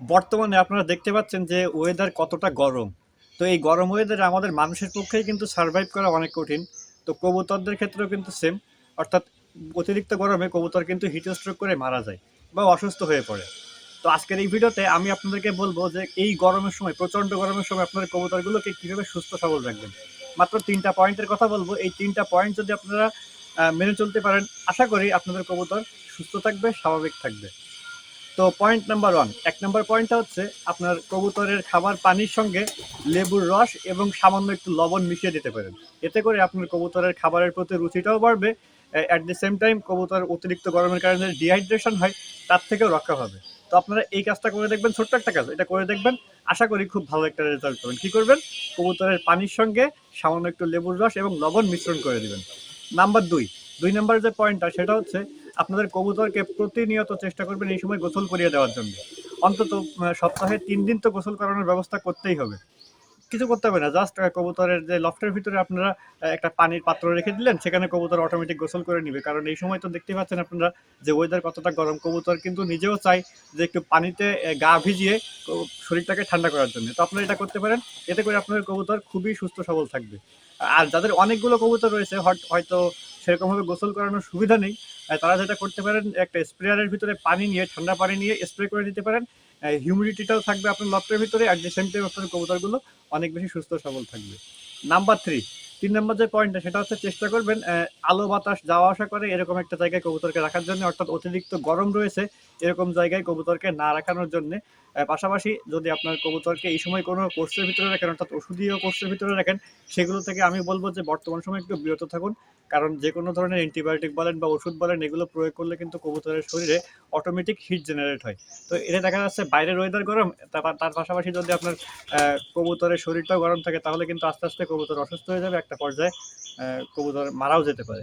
বর্তমানে আপনারা দেখতে পাচ্ছেন যে ওয়েদার কতটা গরম। তো এই গরম ওয়েদারে আমাদের মানুষের পক্ষেই কিন্তু সার্ভাইভ করা অনেক কঠিন। তো কবুতরদের ক্ষেত্রেও কিন্তু সেম অর্থাৎ অতিরিক্ত গরমে কবুতর কিন্তু হিট স্ট্রোক করে মারা যায় বা অসুস্থ হয়ে পড়ে। তো আজকের এই ভিডিওতে আমি আপনাদেরকে বলব যে এই গরমের সময়, প্রচণ্ড গরমের সময় আপনাদের কবুতরগুলোকে কীভাবে সুস্থ সবল রাখবেন। মাত্র তিনটা পয়েন্টের কথা বলব। এই তিনটা পয়েন্ট যদি আপনারা মেনে চলতে পারেন, আশা করি আপনাদের কবুতর সুস্থ থাকবে, স্বাভাবিক থাকবে। তো পয়েন্ট নাম্বার ওয়ান এক নাম্বার পয়েন্টটা হচ্ছে আপনার কবুতরের খাবার পানির সঙ্গে লেবুর রস এবং সামান্য একটু লবণ মিশিয়ে দিতে পারেন। এতে করে আপনার কবুতরের খাবারের প্রতি রুচিটাও বাড়বে অ্যাট দি সেম টাইম কবুতর অতিরিক্ত গরমের কারণে ডিহাইড্রেশন হয়, তার থেকেও রক্ষা পাবে। তো আপনারা এই কাজটা করে দেখবেন, ছোট্ট একটা কাজ, এটা করে দেখবেন, আশা করি খুব ভালো একটা রেজাল্ট পাবেন। কি করবেন? কবুতরের পানির সঙ্গে সামান্য একটু লেবুর রস এবং লবণ মিশ্রণ করে দিবেন। নাম্বার দুই দুই নাম্বার যে পয়েন্টটা সেটা হচ্ছে আপনাদের কবুতরকে প্রতিনিয়ত চেষ্টা করবেন এই সময় গোসল করিয়ে দেওয়ার জন্য। অন্তত সপ্তাহে তিন দিন তো গোসল করানোর ব্যবস্থা করতেই হবে। কিছু করতে হবে না জাস্ট কবুতরের যে লফটের ভিতরে আপনারা একটা পানির পাত্র রেখে দিলেন, সেখানে কবুতর অটোমেটিক গোসল করে নিবে। কারণ এই সময় তো দেখতে পাচ্ছেন আপনারা যে ওয়েদার কতটা গরম, কবুতর কিন্তু নিজেও চাই যে একটু পানিতে গা ভিজিয়ে শরীরটাকে ঠান্ডা করার জন্য। তো আপনারা এটা করতে পারেন, এতে করে আপনাদের কবুতর খুবই সুস্থ সবল থাকবে। আর যাদের অনেকগুলো কবুতর রয়েছে, হয়ত- হয়তো সেরকমভাবে গোসল করানোর সুবিধা নেই। তারা যেটা করতে পারেন, একটা স্প্রেয়ারের ভিতরে পানি নিয়ে, ঠান্ডা পানি নিয়ে স্প্রে করে দিতে পারেন। হিউমিডিটিটাও থাকবে আপনার লফটের ভিতরে অ্যাট দ্য সেম টাইম আপনার কবুতরগুলো, অনেক বেশি সুস্থ সবল থাকবে। নাম্বার থ্রি তিন নম্বর যে পয়েন্টটা সেটা হচ্ছে চেষ্টা করবেন আলো বাতাস যাওয়া আসা করে এরকম একটা জায়গায় কবুতরকে রাখার জন্য, অর্থাৎ অতিরিক্ত গরম রয়েছে এরকম জায়গায় কবুতরকে না রাখানোর জন্য। পাশাপাশি যদি আপনার কবুতরকে এই সময় কোনো কোর্সের ভিতরে রাখেন, অর্থাৎ ওষুধীয় কোর্সের ভিতরে রাখেন, সেগুলো থেকে আমি বলব যে বর্তমান সময় একটু বিরত থাকুন। কারণ যে কোনো ধরনের অ্যান্টিবায়োটিক বলেন বা ওষুধ বলেন, এগুলো প্রয়োগ করলে কিন্তু কবুতরের শরীরে অটোমেটিক হিট জেনারেট হয়। তো এটা দেখা যাচ্ছে বাইরের ওয়েদার গরম তার তার পাশাপাশি যদি আপনার কবুতরের শরীরটাও গরম থাকে, তাহলে কিন্তু আস্তে আস্তে কবুতর অসুস্থ হয়ে যাবে। একটা পর্যায়ে কবুতর মারাও যেতে পারে।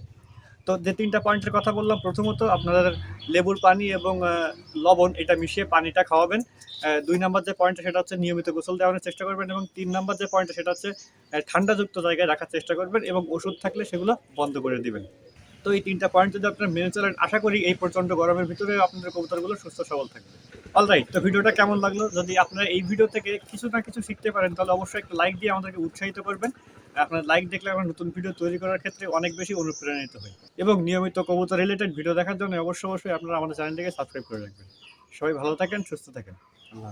তো যে তিনটা পয়েন্টের কথা বললাম, প্রথমত আপনাদের লেবুর পানি এবং লবণ, এটা মিশিয়ে পানিটা খাওয়াবেন। দুই নাম্বার যে পয়েন্টটা, সেটা হচ্ছে নিয়মিত গোসল দেওয়ানোর চেষ্টা করবেন এবং তিন নাম্বার যে পয়েন্টটা, সেটা হচ্ছে ঠান্ডাযুক্ত জায়গায় রাখার চেষ্টা করবেন এবং ওষুধ থাকলে সেগুলো বন্ধ করে দিবেন। তো এই তিনটা পয়েন্ট যদি আপনারা মেনে চলেন, আশা করি এই প্রচণ্ড গরমের ভিতরে আপনাদের কবুতরগুলো সুস্থ সবল থাকবে। অলরাইট তো ভিডিওটা কেমন লাগল? যদি আপনারা এই ভিডিও থেকে কিছু না কিছু শিখতে পারেন, তাহলে অবশ্যই একটা লাইক দিয়ে আমাদেরকে উৎসাহিত করবেন। আপনার লাইক দেখলে আমরা নতুন ভিডিও তৈরি করার ক্ষেত্রে অনেক বেশি অনুপ্রাণিত হই। এবং নিয়মিত কবুতর রিলেটেড ভিডিও দেখার জন্য অবশ্যই অবশ্যই আপনারা আমাদের চ্যানেলটিকে সাবস্ক্রাইব করে রাখবেন। সবাই ভালো থাকেন, সুস্থ থাকেন। আল্লাহ